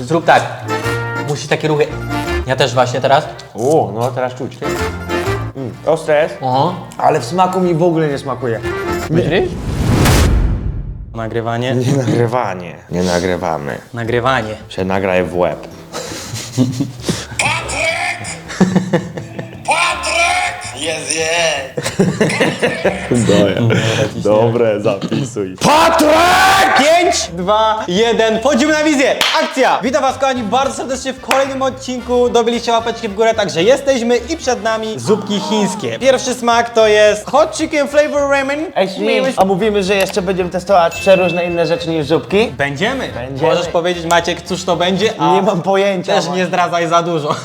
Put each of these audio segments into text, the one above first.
Zrób tak. Musisz takie ruchy. Ja też właśnie teraz. O, no teraz czuć. Mm, ostre jest, Oho. ale w smaku mi w ogóle nie smakuje. Myślisz? Nagrywanie. Nie nagrywanie. Nie nagrywamy. Nagrywanie. Się nagraj w łeb. Patryk! Jest, jest! Dobre, zapisuj. Patryk! 5, 2, 1. Wchodzimy na wizję! Akcja! Witam was kochani bardzo serdecznie w kolejnym odcinku. Dobiliście łapeczki w górę, także jesteśmy i przed nami zupki chińskie. Pierwszy smak to jest hot chicken flavor ramen. Ej, a mówimy, że jeszcze będziemy testować przeróżne inne rzeczy niż zupki? Będziemy. Będziemy. Możesz powiedzieć Maciek, cóż to będzie, a Nie mam pojęcia. też nie zdradzaj za dużo.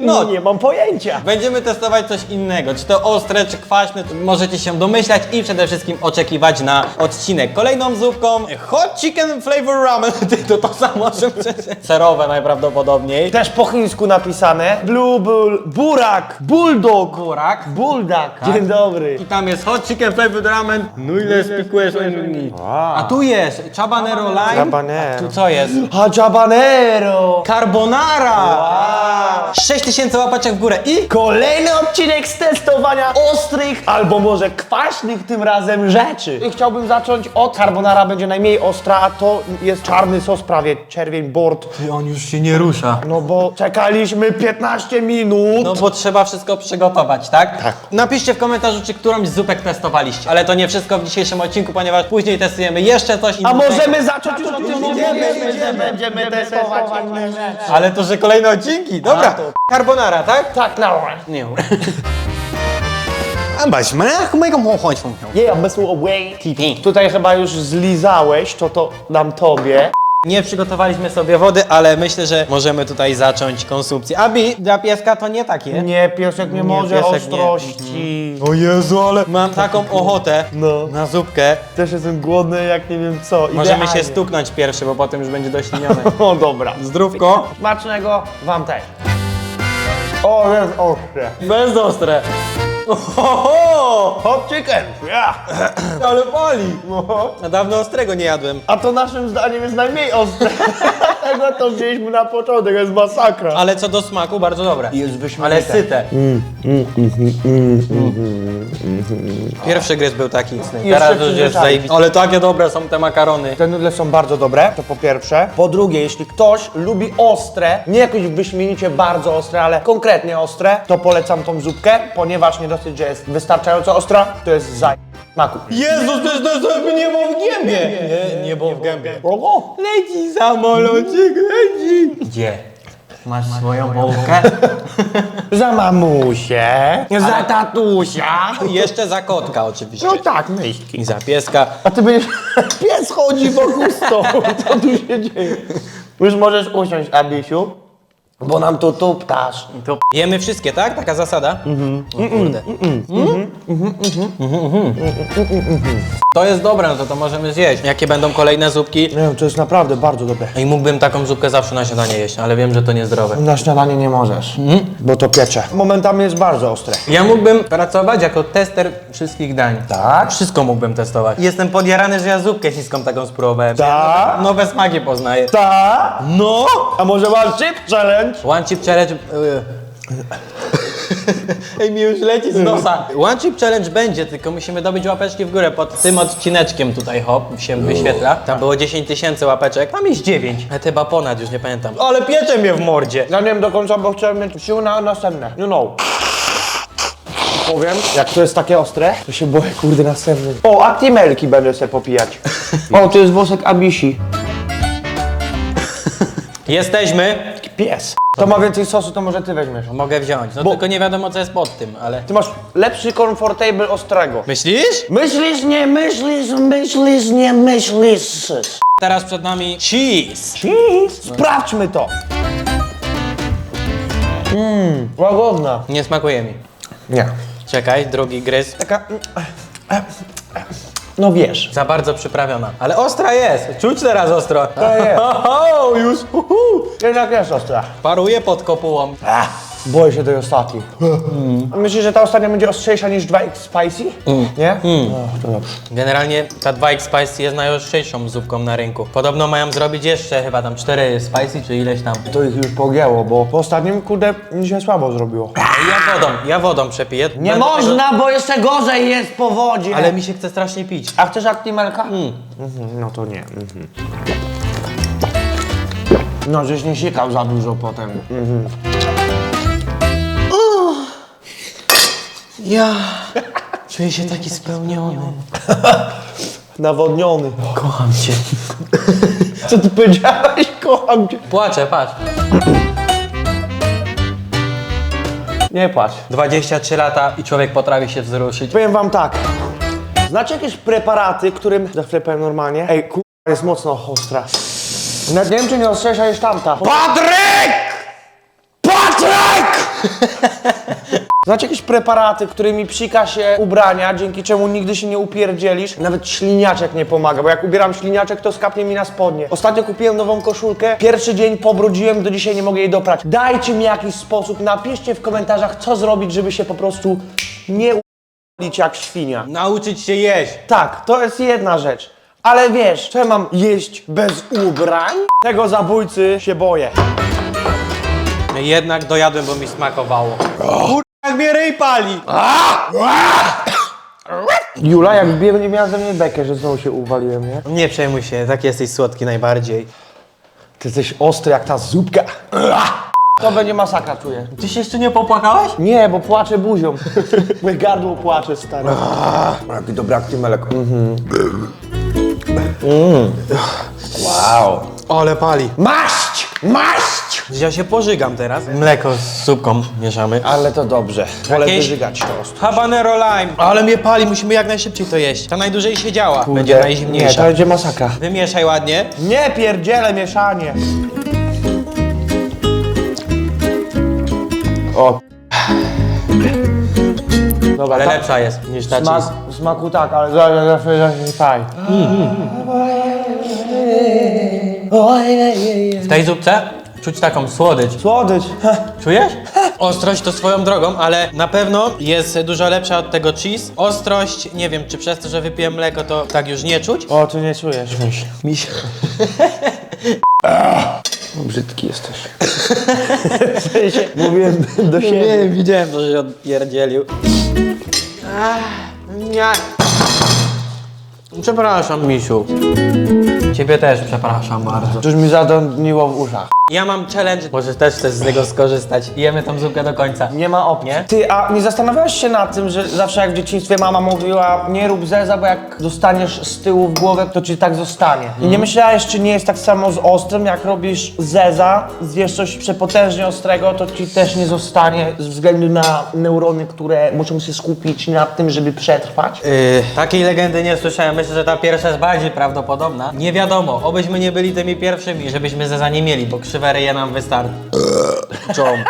No, nie mam pojęcia. Będziemy testować coś innego, czy to ostre, czy kwaśne, to możecie się domyślać i przede wszystkim oczekiwać na odcinek. Kolejną zupką hot chicken flavor ramen, ty to to samo, że przecież serowe najprawdopodobniej. Też po chińsku napisane. Blue bull, burak, bulldog, Burak. buldak. Dzień dobry. I tam jest hot chicken flavor ramen. No ile spikujesz A tu jest chabanero lime. Habanero. Tu co jest? Habanero. Carbonara! 6000 łapaczek w górę i Kolejny odcinek z testowania ostrych, albo może kwaśnych tym razem rzeczy. I chciałbym zacząć od carbonara będzie najmniej ostra, a to jest czarny sos prawie, czerwień, bord. Ty, on już się nie rusza. No bo czekaliśmy 15 minut. No bo trzeba wszystko przygotować, tak? Tak. Napiszcie w komentarzu, czy którąś z zupek testowaliście. Ale to nie wszystko w dzisiejszym odcinku, ponieważ później testujemy jeszcze coś a innego. możemy zacząć już o tym mówić, będziemy testować inne rzeczy. Ale to, że kolejne odcinki. Dobra. A, to- Carbonara, tak? Tak, no. Nie. A bać, mojego chodź Yeah, bez away. Tutaj chyba już zlizałeś, to to dam tobie. Nie przygotowaliśmy sobie wody, ale myślę, że możemy tutaj zacząć konsumpcję. Abi, dla pieska to nie takie. Nie, piesek nie, Nie, może piesek nie. ostrości. O Jezu, ale mam taką ochotę No. na zupkę. Też jestem głodny jak nie wiem co. Możemy się Idealnie. stuknąć pierwszy, bo potem już będzie doślinione. O dobra. Zdrówko. Smacznego wam też. O, jest ostre. Bez ostre. Ohoho! Hot chicken. Yeah. Ale pali! No. A dawno ostrego nie jadłem. A to naszym zdaniem jest najmniej ostre. Tego to wzięliśmy na początek, jest masakra. Ale co do smaku, bardzo dobre. Jest wyśmienite. Ale syte. Pierwszy gryz był taki. Teraz już jest przyzwyczaić. zajebisty. Ale takie dobre są te makarony. Te nudle są bardzo dobre, to po pierwsze. Po drugie, jeśli ktoś lubi ostre, nie jakoś wyśmienicie bardzo ostre, ale konkretnie ostre, to polecam tą zupkę, ponieważ nie dosyć, że jest wystarczająco ostra, to jest za smaku. Jezus, to jest, to jest niebo w gębie. Nie, niebo w gębie. O, Leci samolocik, leci. Gdzie? Masz swoją bułkę? za mamusię, za tatusia. I jeszcze za kotka oczywiście. No tak, myśli. I za pieska. A ty będziesz... Pies chodzi wokół stołu, co tu się dzieje? Już możesz usiąść, Abisiu, bo nam tu tuptasz. To jemy wszystkie, tak? Taka zasada? Mhm. kurde. Mhm. To jest dobre, no to to możemy zjeść. Jakie będą kolejne zupki? Nie wiem, to jest naprawdę bardzo dobre. I mógłbym taką zupkę zawsze na śniadanie jeść, ale wiem, że to niezdrowe. Na śniadanie nie możesz, bo to piecze. Momentami jest bardzo ostre. Ja mógłbym pracować jako tester wszystkich dań. Tak? Wszystko mógłbym testować. Jestem podjarany, że ja zupkę chińską taką spróbowałem. Tak? Nowe smaki poznaję. Tak? No! A może one chip challenge? One chip challenge... y. Ej, mi już leci z nosa. One chip challenge będzie, tylko musimy dobić łapeczki w górę. Pod tym odcineczkiem tutaj, hop, się wyświetla. Tam było 10 tysięcy łapeczek, tam jest 9. A chyba ponad, już nie pamiętam. Ale piecze mnie w mordzie. Ja nie wiem do końca, bo chciałem mieć siłę na następne. You know. Powiem, jak to jest takie ostre, to się boję, kurde, następny. O, Actimelki będę sobie popijać. O, to jest wosek Abisi. Jesteśmy. Pies. To ma więcej sosu, to może ty weźmiesz. Mogę wziąć, no Bo- tylko nie wiadomo co jest pod tym, ale... Ty masz lepszy comfortable ostrego. Myślisz? Myślisz, nie myślisz, myślisz, nie myślisz. Teraz przed nami cheese. Sprawdźmy to. Mmm, łagodna. Nie smakuje mi. Nie. Czekaj, drugi gryz. Taka, mm, e, no wiesz. Za bardzo przyprawiona. Ale ostra jest. Czuć teraz ostro. To jest. O, już. uhu. Jednak jest ostra. Paruje pod kopułą. Boję się tej ostatniej. A Myślisz, że ta ostatnia będzie ostrzejsza niż 2X Spicy? Nie? No, to dobrze. Generalnie ta 2X Spicy jest najostrzejszą zupką na rynku. Podobno mają zrobić jeszcze chyba tam 4 Spicy, czy ileś tam. To ich już pogięło, bo po ostatnim, kurde, mi się słabo zrobiło. Ja wodą, ja wodą przepiję. Nie Będę można, bo jeszcze gorzej jest po wodzie. Tego, ale mi się chce strasznie pić. A chcesz aktimelka? Mhm, no to nie. Mhm. No, żeś nie sikał za dużo potem. Mhm. Ja czuję się taki spełniony. Nawodniony. Kocham cię. Co ty powiedziałeś? Kocham cię. Płaczę, patrz. Nie płacz. 23 lata i człowiek potrafi się wzruszyć. Powiem wam tak. Znacie jakieś preparaty, którym... Za chwilę powiem normalnie. Ej, kur... jest mocno ostra. Nawet nie wiem, czy nie ostrzejsza niż tamta. Patryk! Patryk! Znacie jakieś preparaty, którymi psika się ubrania, dzięki czemu nigdy się nie upierdzielisz? Nawet śliniaczek nie pomaga, bo jak ubieram śliniaczek, to skapnie mi na spodnie. Ostatnio kupiłem nową koszulkę, pierwszy dzień pobrudziłem, do dzisiaj nie mogę jej doprać. Dajcie mi jakiś sposób, napiszcie w komentarzach, co zrobić, żeby się po prostu nie u***lić jak świnia. Nauczyć się jeść. Tak, to jest jedna rzecz. Ale wiesz, czy mam jeść bez ubrań? Tego zabójcy się boję. Jednak dojadłem, bo mi smakowało. Jak mnie ryj pali! Jula, jak nie miała ze mnie bekę, że znowu się uwaliłem, nie? Nie przejmuj się, tak jesteś słodki najbardziej. Ty jesteś ostry jak ta zupka. To będzie masakra, czuję. Ty się jeszcze nie popłakałeś? Nie, bo płaczę buzią. Moje gardło płacze, stary. Jaki dobry aktymelek. Mhm. Wow. Ale pali. Maść! Maść! Ja się pożygam teraz. Mleko z zupką mieszamy. Ale to dobrze. Wolę Jakieś- wyżygać toast. Habanero lime. Ale mnie pali, musimy jak najszybciej to jeść. Ta najdłużej siedziała. Będzie Nie, najzimniejsza. to będzie masakra. Wymieszaj ładnie. Nie pierdzielę mieszanie. O. Dobra, Ale ta- lepsza jest niż ta Smak, cheese. smaku tak, ale za- za- za- za- faj. W tej zupce czuć taką słodycz. Słodycz. Czujesz? Ostrość to swoją drogą, ale na pewno jest dużo lepsza od tego cheese. Ostrość, nie wiem, czy przez to, że wypiłem mleko, to tak już nie czuć. O, ty nie czujesz, miś. Miś. Brzydki jesteś. mówiłem do siebie. Nie, widziałem to, że się odpierdzielił. Nie. Przepraszam, misiu. Ciebie też przepraszam bardzo. Coś mi zadądniło w uszach. Ja mam challenge, możesz też chcesz z niego skorzystać. Jemy tą zupkę do końca. Nie ma opcji. Nie? Ty, a nie zastanawiałeś się nad tym, że zawsze jak w dzieciństwie mama mówiła nie rób zeza, bo jak dostaniesz z tyłu w głowę, to ci tak zostanie. I nie myślałeś, czy nie jest tak samo z ostrym, jak robisz zeza, zjesz coś przepotężnie ostrego, to ci też nie zostanie ze względu na neurony, które muszą się skupić nad tym, żeby przetrwać. Yy, takiej legendy nie słyszałem. Myślę, że ta pierwsza jest bardziej prawdopodobna. Nie wiadomo, obyśmy nie byli tymi pierwszymi, żebyśmy ze za nie mieli, bo krzywe ryje nam wystarczy. Czom.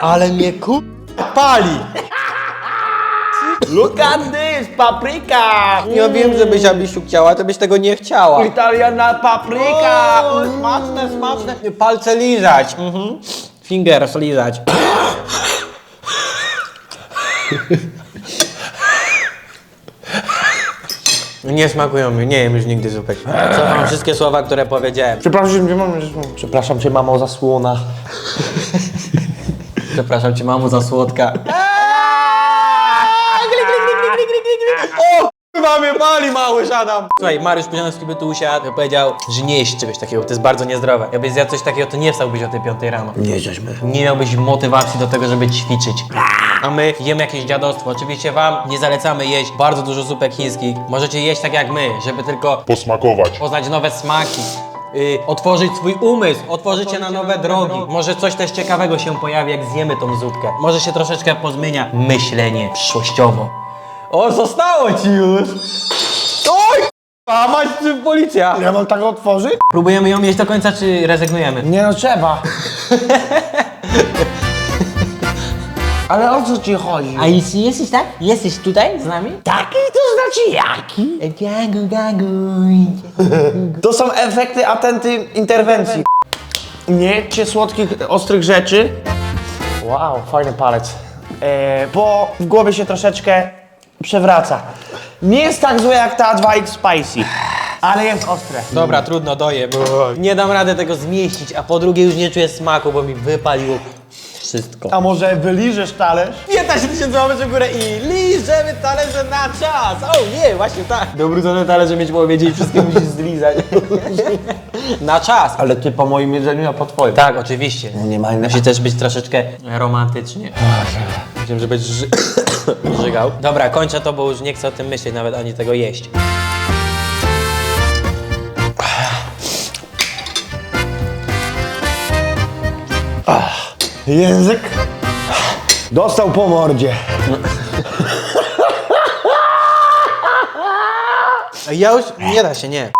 Ale mnie ku... pali! Look at this, papryka! Ja wiem, żebyś Abisiu chciała, to byś tego nie chciała. Italiana papryka! O, smaczne, smaczne. Palce lizać. Mhm. Fingers lizać. Nie smakują mi, nie jem już nigdy zupek. Cofam wszystkie słowa, które powiedziałem. Przepraszam cię, mamo, przepraszam cię, mamo, za słona. Przepraszam cię, mamo, za słodka. Kurwa mnie pali, mały Adam. Słuchaj, Mariusz Pudzianowski by tu usiadł i powiedział, że nie jeść czegoś takiego, to jest bardzo niezdrowe. Jakbyś zjadł coś takiego, to nie wstałbyś o tej 5 rano. Nie żeśmy. Nie miałbyś motywacji do tego, żeby ćwiczyć. A my jemy jakieś dziadostwo. Oczywiście wam nie zalecamy jeść bardzo dużo zupek chińskich. Możecie jeść tak jak my, żeby tylko posmakować. poznać nowe smaki. y, otworzyć swój umysł, otworzyć się na nowe drogi. Może coś też ciekawego się pojawi, jak zjemy tą zupkę. Może się troszeczkę pozmienia myślenie przyszłościowo. O, zostało ci już! Oj! A mać policja! Ja mam tak otworzyć? Próbujemy ją mieć do końca, czy rezygnujemy? Nie no, trzeba. Ale o co ci chodzi? A jeśli jesteś tak? Jesteś tutaj z nami? Taki to znaczy jaki? Gagu, gagu. To są efekty atenty interwencji. Nie jedźcie słodkich, ostrych rzeczy. Wow, fajny palec. E, bo w głowie się troszeczkę przewraca. Nie jest tak złe jak ta 2X Spicy, ale jest ostre. Dobra, trudno, doję, bo nie dam rady tego zmieścić, a po drugie już nie czuję smaku, bo mi wypaliło wszystko. A może wyliżesz talerz? 15 tysięcy łapeczek w górę i liżemy talerze na czas! O nie, właśnie tak! Dobrudzone talerze mieć w obiedzie i wszystkie musisz zlizać. na czas! Ale ty po moim jedzeniu, a po twoim. Tak, oczywiście. nie ma innego. Musi też być troszeczkę romantycznie. Wiem, że będziesz żygał. Dobra, kończę to, bo już nie chcę o tym myśleć, nawet ani tego jeść. Język dostał po mordzie. Ja już... nie da się, nie.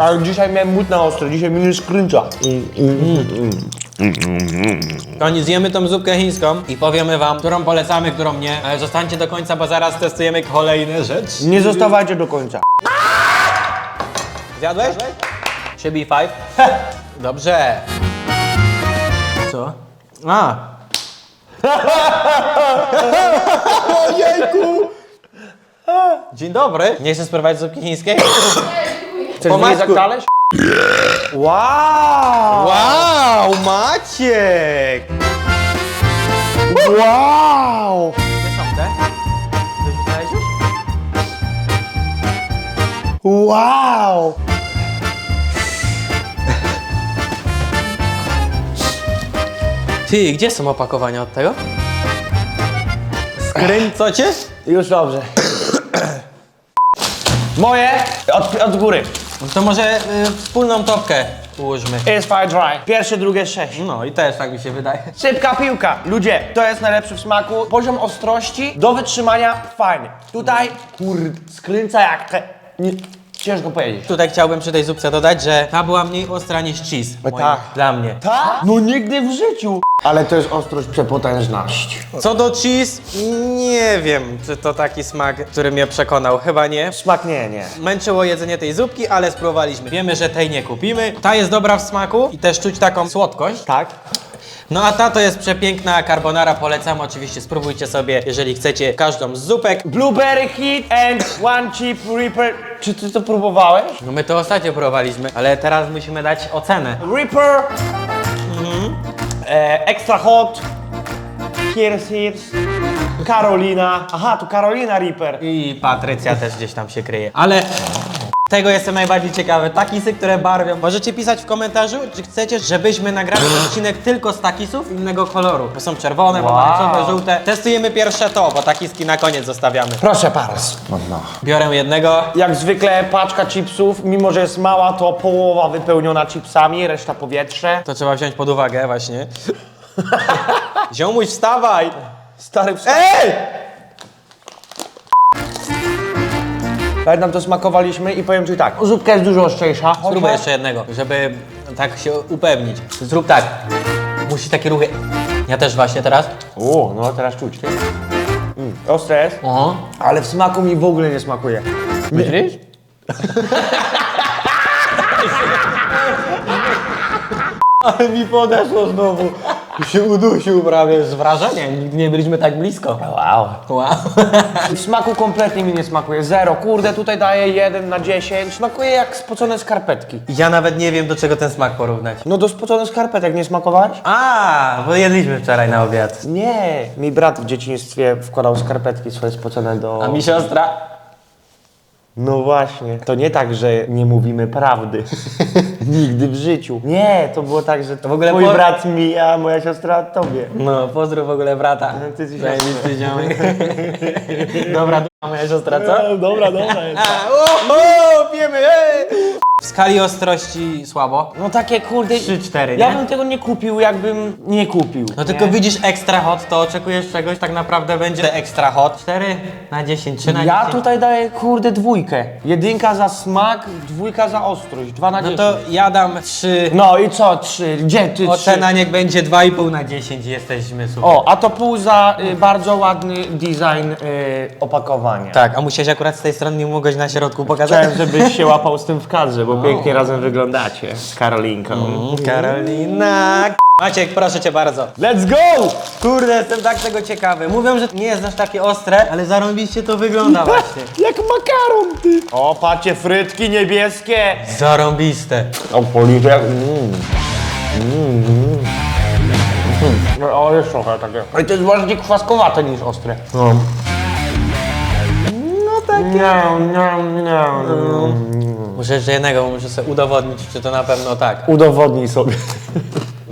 Ale dzisiaj miałem mód na ostro, dzisiaj mi nie skręca. Kochani, zjemy tą zupkę chińską i powiemy wam, którą polecamy, którą nie. Ale zostańcie do końca, bo zaraz testujemy kolejne rzeczy. Nie zostawajcie do końca. Zjadłeś? Be five. Dobrze. Co? A. Ojejku! Dzień dobry. Nie chcesz spróbować zupki chińskiej? Chcesz Po wylizać maćku. talerz? Wow! Wow, Maciek! Wow! Gdzie są te? Wyrzucałeś już? Wow! Ty, gdzie są opakowania od tego? Skręcocie? Już dobrze. Moje od, od góry. To może y, wspólną topkę ułóżmy. Jest fire dry. Pierwsze, drugie, sześć. No i też tak mi się wydaje. Szybka piłka. Ludzie, to jest najlepszy w smaku. Poziom ostrości do wytrzymania fajny. Tutaj, kurde, skręca jak te... Nie, ciężko powiedzieć. Tutaj chciałbym przy tej zupce dodać, że ta była mniej ostra niż cheese. moim- tak. Dla mnie. Tak? No nigdy w życiu. Ale to jest ostrość przepotężności. Co do cheese, nie wiem, czy to taki smak, który mnie przekonał. Chyba nie. Smak nie, nie. Męczyło jedzenie tej zupki, ale spróbowaliśmy. Wiemy, że tej nie kupimy. Ta jest dobra w smaku i też czuć taką słodkość. Tak? No a ta to jest przepiękna carbonara, polecam. Oczywiście spróbujcie sobie, jeżeli chcecie, każdą z zupek. Blueberry Heat and One Chip Reaper. Czy ty to próbowałeś? No my to ostatnio próbowaliśmy, ale teraz musimy dać ocenę. Reaper. E, extra Hot. Here's Here's. Karolina. Aha, to Karolina Reaper. I Patrycja też gdzieś tam się kryje. Ale tego jestem najbardziej ciekawy. Takisy, które barwią. Możecie pisać w komentarzu, czy chcecie, żebyśmy nagrali odcinek tylko z takisów innego koloru. Bo są czerwone, Wow. pomarańczowe, żółte. Testujemy pierwsze to, bo takiski na koniec zostawiamy. Proszę bardzo. No. Biorę jednego. Jak zwykle paczka chipsów, mimo że jest mała, to połowa wypełniona chipsami, reszta powietrze. To trzeba wziąć pod uwagę właśnie. Ziomuś, wstawaj! Stary wsta- Ej! Pamiętam, to smakowaliśmy i powiem Ci tak, zupka jest dużo ostrzejsza. Spróbuj chociaż- jeszcze jednego, żeby tak się upewnić. Zrób tak. Musi takie ruchy. Ja też właśnie teraz. O, no teraz czuć, ty. Mm, ostre jest, Oho. ale w smaku mi w ogóle nie smakuje. Myślisz? Ale mi podeszło znowu. Się udusił prawie z wrażenia. Nigdy nie byliśmy tak blisko. Wow. Wow. W smaku kompletnie mi nie smakuje. Zero. Kurde, tutaj daję 1 na 10. Smakuje jak spocone skarpetki. Ja nawet nie wiem, do czego ten smak porównać. No do spoconych skarpetek nie smakowałeś? A, bo jedliśmy wczoraj na obiad. Nie. Mi brat w dzieciństwie wkładał skarpetki swoje spocone do... A mi siostra? No właśnie. To nie tak, że nie mówimy prawdy. Nigdy w życiu. Nie, to było tak, że to w ogóle twój po- brat mi, a moja siostra tobie. No, pozdrów w ogóle brata. ty jesteś Zajebisty ziomek. Dobra, d- moja siostra, co? dobra, dobra. A, o, o, wiemy, ej! W skali ostrości słabo. No takie kurde... 3-4, Ja nie? bym tego nie kupił, jakbym nie kupił. No tylko nie? widzisz extra hot, to oczekujesz czegoś, tak naprawdę będzie extra hot. 4 na 10, 3 na Ja 10. tutaj daję kurde dwójkę. Jedynka za smak, dwójka za ostrość. Dwa na No 10. to ja dam 3. No i co, trzy? Gdzie ty Ocena trzy? niech będzie 2,5 na 10 jesteśmy super. O, a to pół za y, bardzo ładny design y, opakowania. Tak, a musiałeś akurat z tej strony nie mogłeś na środku pokazać? Chciałem, żebyś się łapał z tym w kadrze, bo pięknie razem wyglądacie z Karolinką. Karolina. Maciek, proszę cię bardzo. Let's go! Kurde, jestem tak tego ciekawy. Mówią, że nie jest aż takie ostre, ale zarąbiście to wygląda właśnie. Jak makaron, ty! O, patrzcie, frytki niebieskie! Zarąbiste. O, policzek. Mm. Mm. Mm. O, jest trochę takie. Ale to jest bardziej kwaskowate niż ostre. No. Takie. No, no, no, no. Muszę jeszcze jednego, bo muszę sobie udowodnić, czy to na pewno tak. Udowodnij sobie.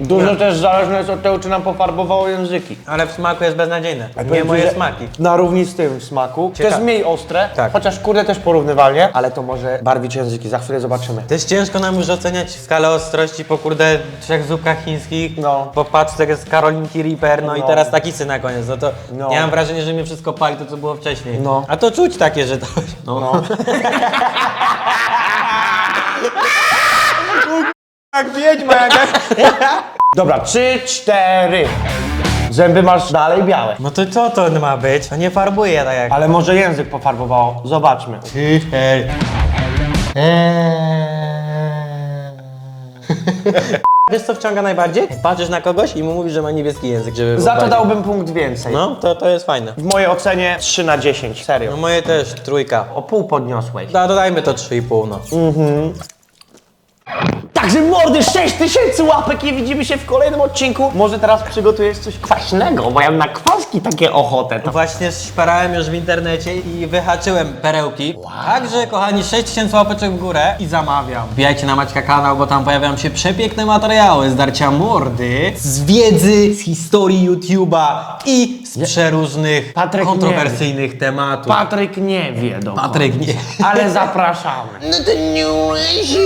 Dużo też zależne jest od tego, czy nam pofarbowało języki. Ale w smaku jest beznadziejne. Nie powiem moje ci, że smaki. Na równi z tym w smaku. To Ciekawe. jest mniej ostre, Tak. chociaż kurde też porównywalnie, ale to może barwić języki, za chwilę zobaczymy. Też ciężko nam już oceniać skalę ostrości po kurde trzech zupkach chińskich. No. Patrz, tak jest Karolinki Reaper, no, i No. teraz takisy na koniec. No to No. ja mam wrażenie, że mnie wszystko pali to, co było wcześniej. No. A to czuć takie, że to... No. No. Jak wiedźma jakaś. Dobra, trzy, cztery. Zęby masz dalej białe. No to co to ma być? To nie farbuje tak jak... Ale może język pofarbowało. Zobaczmy. Wiesz co wciąga najbardziej? Patrzysz na kogoś i mu mówisz, że ma niebieski język, żeby Za to dałbym punkt więcej. No, to, to jest fajne. W mojej ocenie 3 na 10, serio. No moje też, trójka. O pół podniosłeś. Da, dodajmy to 3,5 no. Także mordy, 6 tysięcy łapek i widzimy się w kolejnym odcinku. Może teraz przygotujesz coś kwaśnego, bo ja mam na kwaski takie ochotę. To... Właśnie szperałem już w internecie i wyhaczyłem perełki. Także kochani, 6000 łapeczek w górę i zamawiam. Wbijajcie na Maćka kanał, bo tam pojawiają się przepiękne materiały z darcia mordy, z wiedzy, z historii YouTube'a i z przeróżnych Patryk kontrowersyjnych tematów. Patryk nie wie do Patryk nie. Ale zapraszamy. No to nie urazi.